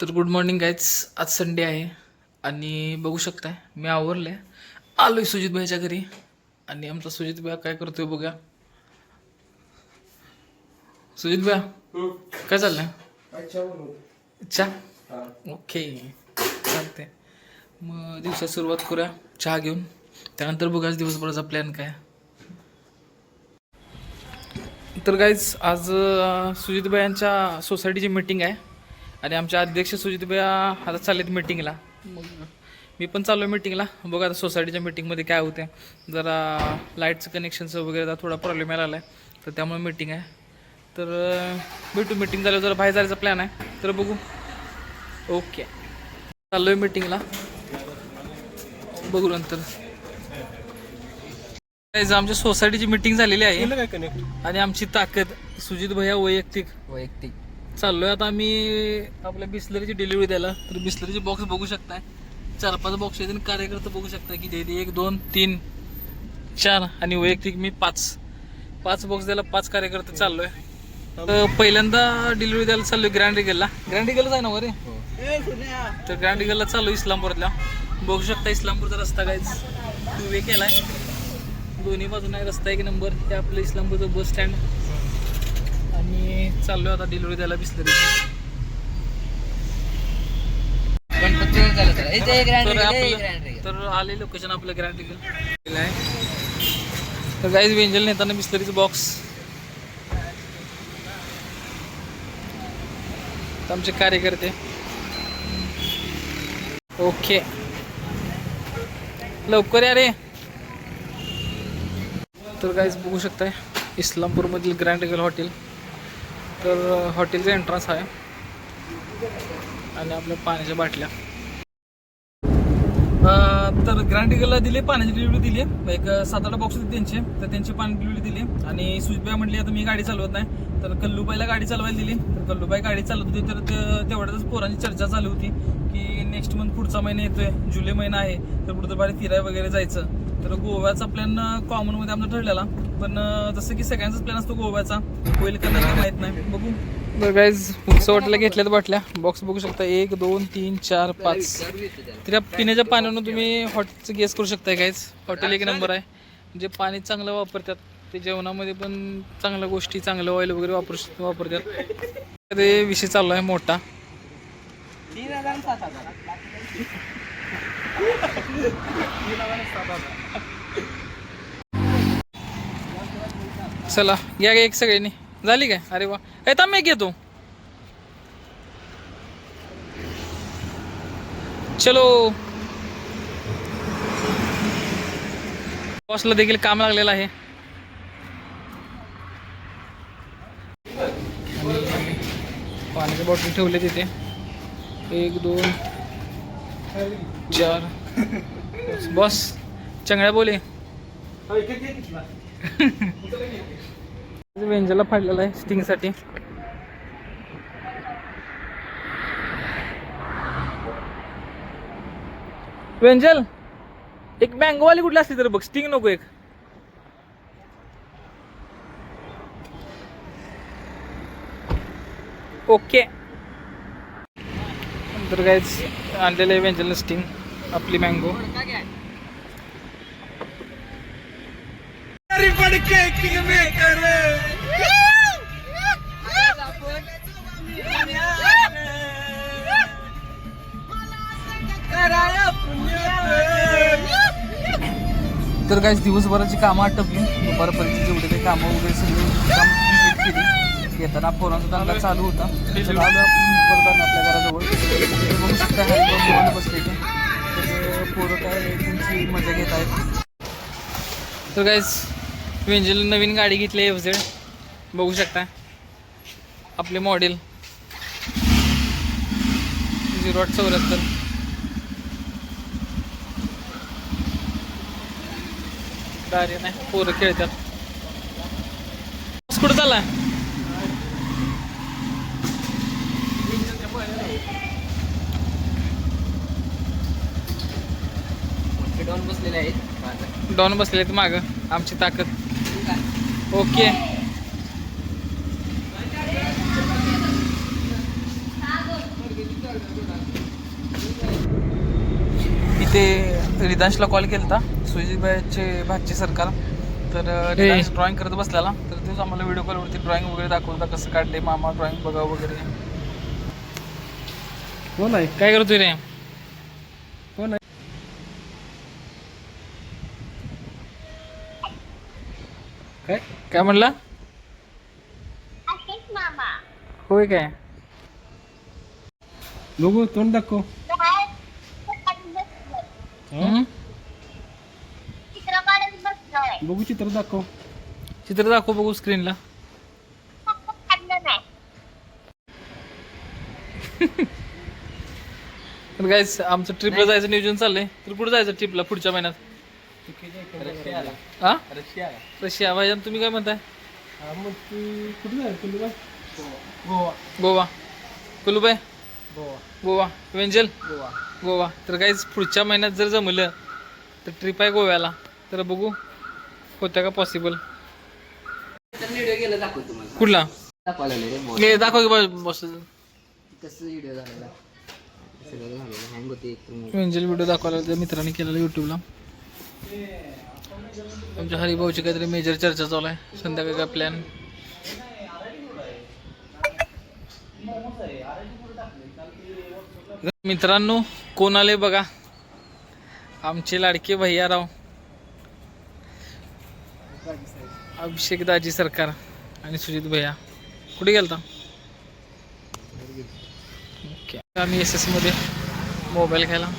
तर good morning guys आज Sunday आहे आणि बघू शकताय मी आवरले आलो सुजित भाईच्या घरी आणि आमचा सुजित भाई काय करतोय बघूया सुजित भाई काय चाललंय? चहा? ओके चालते मग दिवसात सुरुवात करूया चहा घेऊन. त्यानंतर बघा आज दिवसभराचा प्लॅन काय. तर गाईज आज सुजितभाई यांच्या सोसायटीची मीटिंग आहे. आणि आमचे अध्यक्ष सुजितभाई आता चाललेत मीटिंगला मग मी पण चाललो आहे मीटिंगला बघा आता सोसायटीच्या मीटिंगमध्ये काय होते जरा लाईटचं कनेक्शनचं वगैरे थोडा प्रॉब्लेम यायला आला आहे तर त्यामुळे मीटिंग आहे. तर भेटू मीटिंग झाल्यावर जरा बाहेर जायचा प्लॅन आहे. तर बघू. ओके चाललो आहे मीटिंगला बघू नंतर. आमच्या सोसायटीची मीटिंग झालेली आहे. आणि आमची ताकद सुजित भैया वैयक्तिक. वैयक्तिक. चाललोय. आता आम्ही आपल्या बिस्लरीची डिलिव्हरी द्यायला. तर बिस्लरीचे बॉक्स बघू शकताय. चार पाच बॉक्स आहेत कार्यकर्ते बघू शकताय की ते एक दोन तीन चार आणि वैयक्तिक मी पाच. पाच बॉक्स द्यायला पाच कार्यकर्ते चाललोय. तर पहिल्यांदा डिलिव्हरी द्यायला चाललोय ग्रँड रिगलला ग्रँड रिगलच आहे ना वरे. तर ग्रँड रिगलला चाललो इस्लामपूरला. बघू शकता इस्लामपूरचा रस्ता काहीच टू वे केलाय. दोन्ही बाजूने रस्ता एक नंबर हे आपलं इस्लामपूरचं बस स्टँड आणि चाललोय आता डिलिव्हरी द्यायला झालं तर तर ग्रँड आपलं तर आले लोकेशन आपलं ग्रँड रिगल आहे तर गाईज वेंजल नेताना बिस्लरीचं बॉक्स आमचे कार्यकर्ते. ओके लवकर या रे. तर गाईज बघू शकताय इस्लामपूरमधील ग्रँड रिगल हॉटेल तर हॉटेलचा एंट्रन्स आहे. आणि आपल्या पाण्याच्या बाटल्या. तर ग्रँड रिगलला दिले पाण्याची डिलिव्हरी दिली एक सात आठ बॉक्स होते त्यांचे. तर त्यांची पाणी डिलिव्हरी दिली आणि सुजबाई म्हटली आता मी गाडी चालवत नाही. तर कल्लूबाईला गाडी चालवायला दिली तर कल्लूबाई गाडी चालवत होती तर तेवढ्यातच पोरांची चर्चा चालू होती की नेक्स्ट मंथ पुढचा महिना येतोय. जुलै महिना आहे तर कुठं बाहेर फिराय वगैरे जायचं. तर गोव्याचा प्लॅन कॉमनमध्ये आमचा ठरलेला. पण जसं की सगळ्यांचाच प्लॅन असतो गोव्याचा. होईल का नाही माहीत नाही. बघू. तर गाईज हॉटेलला घेतल्यात बाटल्या. बॉक्स बघू शकता. एक दोन तीन चार पाच. त्या पिण्याच्या पाण्यावरून तुम्ही हॉटेलचं गेस करू शकता काहीच हॉटेल एक नंबर आहे. म्हणजे पाणी चांगलं वापरतात ते जेवणामध्ये पण चांगल्या गोष्टी चांगलं ऑइल वगैरे वापरू शक- वापरतात. ते विषय चालू आहे मोठा. तीन हजार सात हजार चला या एक सगळ्यांनी. झाली काय? अरे वा. येता मी घेतो चलो. बॉसला देखील काम लागलेलं आहे. पाण्याची बॉटल ठेवले तिथे. एक दोन चार. बस. चंगळ्या बोले. वेंजला फाडलेला आहे स्टिंगसाठी वेंजल एक मँगोवाली कुठली असली तर बघ स्टिंग नको एक. ओके तर काहीच आणलेलं आहे वेंजल स्टिंग आपली मँगो तर काहीच दिवसभराची कामं आटपली. दुपारपर्यंत जेवढे काही कामं वगैरे सगळी येताना पोरांचा दंगा चालू होता. चला आलो आपण आपल्या घराजवळ. बघू शकता दोन बसले ते तर पोरं काय त्यांची मजा घेत आहेत. तर वेंजल नवीन गाडी घेतली एफ झेड बघू शकता. आपले मॉडेल झिरो आठ चौऱ्याहत्तर. गाडी नाही पोरं खेळतात. कुठं चालला डॉन बसलेले आहेत. डॉन बसले आहेत मागं. आमची ताकद. ओके. इथे रिदांशला कॉल केला सुजितबाईचे भाची सरकार तर रिदांश ड्रॉइंग करत बसलेला. तर तेच आम्हाला व्हिडिओ कॉलवरती ड्रॉइंग वगैरे दाखवता कसं काढले मामा ड्रॉइंग बघा वगैरे. कोण आहे काय करतोय रे? काय? काय म्हणला? होय काय? बघू तोंड दाखव. बघू चित्र दाखव. चित्र दाखव बघू स्क्रीनला फक्त काढलं नाही. तर गाईज आमचं ट्रिपला जायचं नियोजन चाललंय. तर कुठं जायचं ट्रिपला पुढच्या महिन्यात? हा? रशिया. भाईजान तुम्ही काय म्हणताय? गोवा. गोवा. कुलूबाई? गोवा. गोवा. वेंजल? गोवा. गोवा. तर काहीच पुढच्या महिन्यात जर जमलं तर ट्रिप आहे गोव्याला. तर बघू होत्या का पॉसिबल व्हिडिओ गेला दाखव तुम्हाला. कुठला? दाखवायला हे दाखव की बॉस कसं व्हिडिओ. वेंजल त्या मित्राने केलेला युट्यूबला आमच्या हरिभाऊची काहीतरी मेजर चर्चा चालू आहे. संध्याकाळी काय प्लॅन मित्रांनो कोण आले बघा? आमचे लाडके भैयाराव. अभिषेक दाजी सरकार आणि सुजित भैया. कुठे गेलता? ओके आम्ही एस एसमध्ये मोबाईल घ्यायला.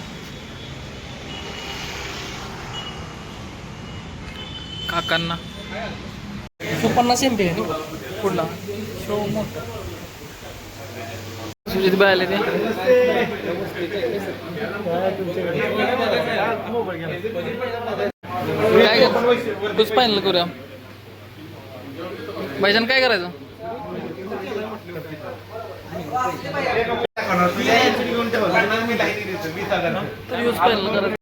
काकांना? तो पन्नास एम पी आहे कुठला सुजित भाई आले ते काय तूच फायनल करूया. भाईजान काय करायचं? तर यूज फायनल करायचं.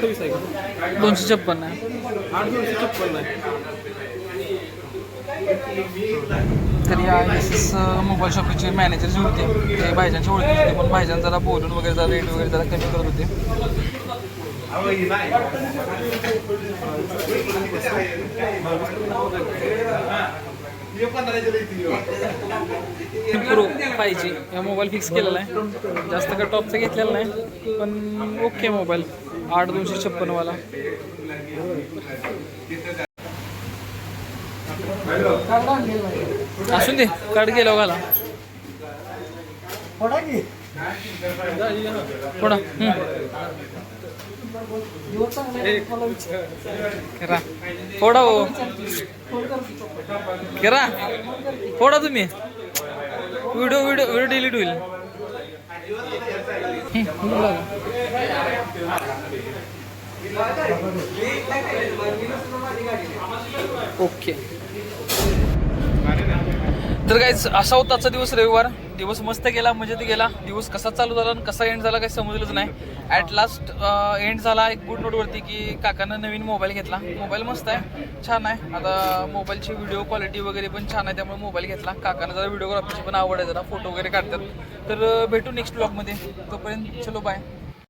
दोनशे छप्पन्न आहे. तर या एस एस मोबाईल शॉपचे मॅनेजर जे होते ते भाईजांच्या ओळखी होते पण भाईजान जरा बोलून वगैरे जरा रेट वगैरे जरा कमी करत होते. प्रो पाहिजे या मोबाईल फिक्स केलेला आहे. जास्त का टॉपचा घेतलेला नाही पण ओके मोबाईल आठ दोनशे छप्पनवाला. असून दे काढ गेलो घाला कोणा करा. फोडा हो. करा. फोडा तुम्ही. व्हिडिओ व्हिडिओ व्हिडिओ डिलीट होईल. ओके. तर काय असा होता आजचा दिवस रविवार. दिवस मस्त गेला मजेत गेला. दिवस कसा चालू झाला आणि कसा एंड झाला काही समजलंच नाही. ॲट लास्ट एंड झाला एक गुड नोटवरती की काकानं नवीन मोबाईल घेतला. मोबाईल मस्त आहे. छान आहे. आता मोबाईलची व्हिडिओ क्वालिटी वगैरे पण छान आहे त्यामुळे मोबाईल घेतला. काकानं जरा व्हिडिओग्राफीची पण आवड आहे जरा फोटो वगैरे काढतात. तर भेटू नेक्स्ट ब्लॉगमध्ये तोपर्यंत चलो बाय